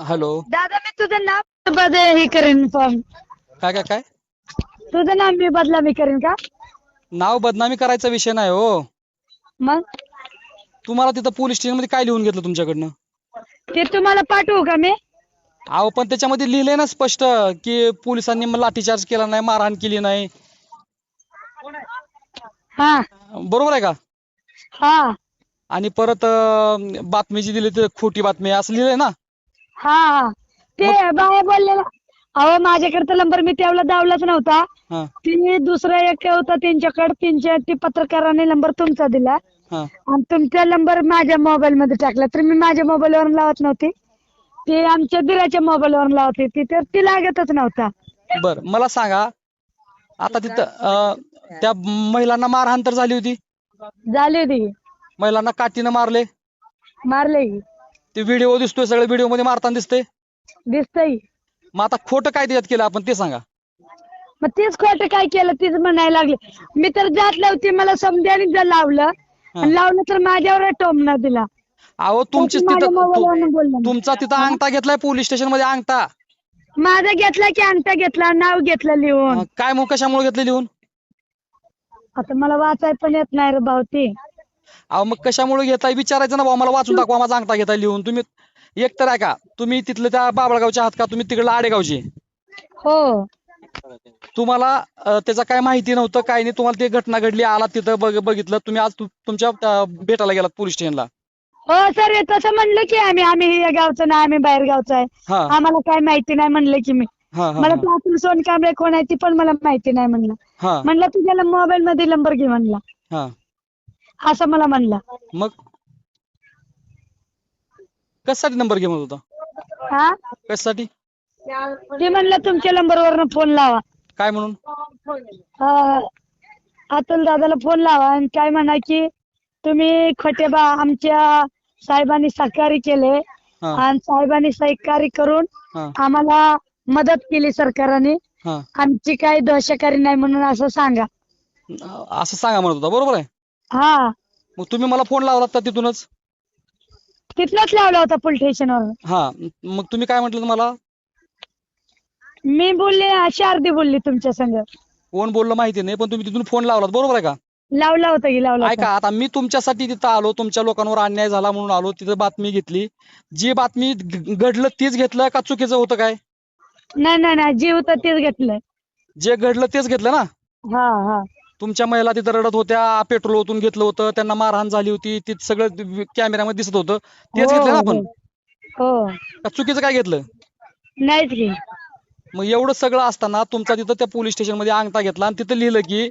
Hello दादा मी तुझं नाव बदल हे करेन पण काय काय काय? तुझं नाव मी बदला मी करेन का? नाव बदनामी करायचा विषय नाही हो. मग? तुम्हाला तिथं पोलीस स्टेशनमध्ये काय लिहून घेतलं तुमच्याकडनं? ते तुम्हाला पाठवू का मी? अहो पण त्याच्यामध्ये लिहिलंय ना स्पष्ट की पोलिसांनी मला लाठीचार्ज केला नाही मारहाण केली नाही. हा. बरोबर आहे का? हा. आणि परत अं, बातमी जी दिली ते खोटी बातमी आहे असं लिहिलंय ना? हा हा. ते बाय बोलले ना अहो माझ्याकडे तर नंबर मी त्यावेळेला दावलाच नव्हता. हा. ती दुसरा एक होता त्यांच्याकडे त्यांच्या ती पत्रकाराने नंबर तुमचा दिला. हा. आणि तुमचा नंबर माझ्या मोबाईल मध्ये टाकला. तर मी माझ्या मोबाईल वरून लावत नव्हती. ते आमच्या दिराच्या मोबाईल वरून लावत होती. तर ती लागतच नव्हता. बर मला सांगा. आता तिथं अं, त्या महिलांना मारहाण तर झाली होती? झाली होती. महिलांना काठीनं मारले? मारले. की. ते व्हिडिओ दिसतोय सगळे व्हिडिओमध्ये मारताना दिसते दिसतंय. मग आता खोटं काय त्याच्यात केलं आपण ते सांगा. मग तेच खोटं काय केलं तीच म्हणायला लागले. मी तर जात लावती मला समजाने जर लावलं. आणि लावलं तर माझ्यावर टोमणं दिला. अहो तुमची माझ्या तिथं मोबाईलवरून तु- बोलला. तुमचा तिथं अंगठा घेतलाय पोलीस स्टेशनमध्ये अंगठा. माझा घेतला की अंगठा घेतला नाव घेतलं लिहून. अं, काय मग कशामुळे घेतले लिहून? आता मला वाचाय पण येत नाही रे भाऊ ते. अहो मग कशामुळे घेताय? विचारायचं ना भाऊ मला वाचून दाखवा माझा अंगठा घेताय लिहून. तुम्ही एक तर आहे का तुम्ही तिथलं त्या बाबळगावच्या आहात का? तुम्ही तिकडला आडेगावचे. हो. तुम्हाला त्याचं काय माहिती नव्हतं काय नाही तुम्हाला ती घटना घडली आलात तिथं बघ बघितलं तुम्ही आज तुमच्या भेटायला गेलात पोलीस स्टेशनला. हो सर हे तसं म्हणलं की आम्ही आम्ही हे गावचं नाही आम्ही बाहेर गावचं आहे. हा. आम्हाला काय माहिती नाही म्हणलं की मी. हा हा मला ते अतुल सोनकांबळे कोण आहे ती पण मला माहिती नाही म्हणलं. हा. म्हणलं तुझ्याला मोबाईल मध्ये नंबर घे म्हणला. हा. असं मला म्हणला. मग? कशासाठी नंबर घे म्हणत होता? हा? कशासाठी? ते म्हणलं तुमच्या नंबरवरनं फोन लावा. काय म्हणून? अं, अतुल दादाला फोन लावा आणि काय म्हणा की तुम्ही खोटेबा आमच्या साहेबांनी सहकार्य केले हा. आणि साहेबांनी सहकार्य करून हा. आम्हाला मदत केली सरकारने. हा. आमची काही दोषकारी नाही म्हणून असं सांगा. असं सांगा म्हणत होता बरोबर आहे? हा. मग तुम्ही मला फोन लावलात का तिथूनच? तिथलाच लावला होता पोलीस स्टेशनवर. हा. मग तुम्ही काय म्हटलं मला? मी बोलले शारदी बोलली तुमच्या संग. कोण बोललं माहिती नाही पण तुम्ही तिथून फोन लावलात बरोबर आहे का? लावला होता की लावला ऐका होता आता मी तुमच्यासाठी तिथं आलो तुमच्या लोकांवर अन्याय झाला म्हणून आलो तिथं बातमी घेतली. जी बातमी घ- घडलं तीच घेतलं का चुकीचं होतं काय? नाही नाही नाही जे होतं तेच घेतलं जे घडलं तेच घेतलं ना? हा हा. तुमच्या महिला तिथं रडत होत्या पेट्रोल ओतून घेतलं होतं त्यांना मारहाण झाली होती ते सगळं कॅमेऱ्यामध्ये दिसत होतं. तेच हो, घेतलं ना आपण? हो. का चुकीचं काय घेतलं? नाहीच की मग एवढं सगळं असताना तुमचा तिथं त्या पोलीस स्टेशनमध्ये अंगठा घेतला आणि तिथं लिहिलं की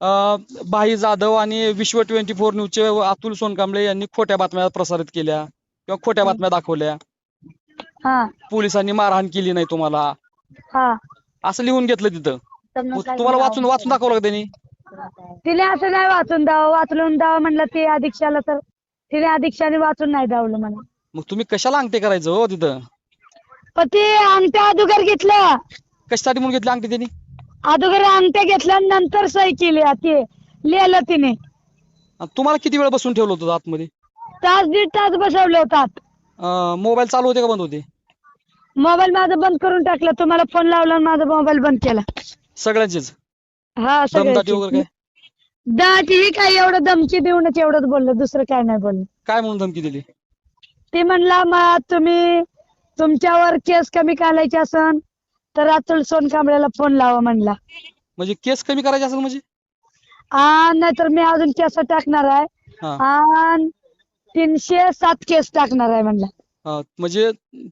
अं, भाई जाधव आणि विश्व ट्वेंटी फोर न्यूजचे अतुल सोनकांबळे यांनी खोट्या बातम्या प्रसारित केल्या किंवा खोट्या बातम्या दाखवल्या. हा. पोलिसांनी मारहाण केली नाही तुम्हाला. हा. असं लिहून घेतलं तिथं. मग तुम्हाला वाचून वाचून दाखवलं का त्यांनी? तिने असं नाही वाचून द्यावं वाचलून द्यावं म्हणलं ते अधीक्षाला तर. तिने अधीक्षाने वाचून नाही दावलं मला. मग तुम्ही कशाला अंगठे करायचं हो तिथं? पण ते अंगठ्या अगोदर घेतलं. कशासाठी म्हणून घेतले अंगठे त्यांनी अगोदर अंगठ्या घेतल्या नंतर सही केली ते. लिहिलं तिने. आणि तुम्हाला किती वेळ बसून ठेवलं होतं आतमध्ये? तास दीड तास बसवले होतात. मोबाईल चालू होते का बंद होते? मोबाईल माझा बंद करून टाकला. तुम्हाला फोन लावला आणि माझा मोबाईल बंद केला. सगळ्यांचेच? हा दमदाटी वगैरे सगळं काय? दाटी ही काय एवढं धमकी देऊनच एवढंच बोललं दुसरं काय नाही बोललं. काय म्हणून धमकी दिली? ते म्हणला मग तुम्ही तुमच्यावर केस कमी घालायची असन तर अतुल सोनकांबळेला फोन लावा म्हणला. म्हणजे केस कमी करायचे असेल म्हणजे? आणि नाहीतर मी अजून केस टाकणार आहे. हा. आणि तीनशे सात केस टाकणार आहे म्हणला. म्हणजे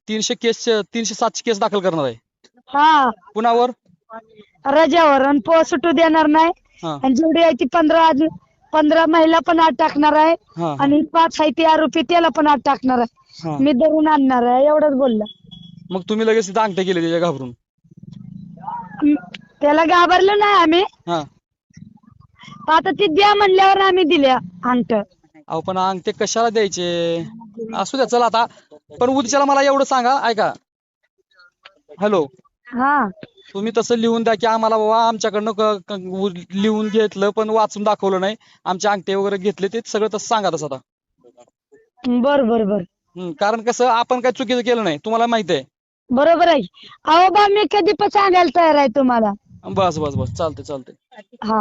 तीनशे केस तीनशे सातशे केस दाखल करणार आहे? हा. कुणावर? रजावर आणि पो सुटू देणार नाही. हा. आणि जेवढी आहे ती पंधरा आज- पंधरा महिला पण आत टाकणार आहे हा. आणि पाच आहे ती आरोपी त्याला पण आत टाकणार आहे. हा. मी धरून आणणार आहे एवढंच बोललं. मग तुम्ही लगेच तिथं अंगठे केले त्याच्या घाबरून? म, त्याला घाबरलो नाही आम्ही. हा. आता ती द्या म्हणल्यावर आम्ही दिल्या अंगठ. अहो पण अंगठे कशाला द्यायचे? असू द्या चला आता. पण उद्याला मला एवढं सांगा ऐका. हॅलो. हा. तुम्ही तसं लिहून द्या की आम्हाला बाबा आमच्याकडनं लिहून घेतलं पण वाचून दाखवलं नाही. आमचे अंगठे वगैरे घेतले ते सगळं तसं सांगा तसं आता. बर बर बर. कारण कसं आपण काय चुकीचं केलं नाही तुम्हाला माहीत आहे. बरोबर आहे. अहो बा मी कधी पण सांगायला तयार आहे तुम्हाला. बस बस बस. चालतंय चालतंय. हा.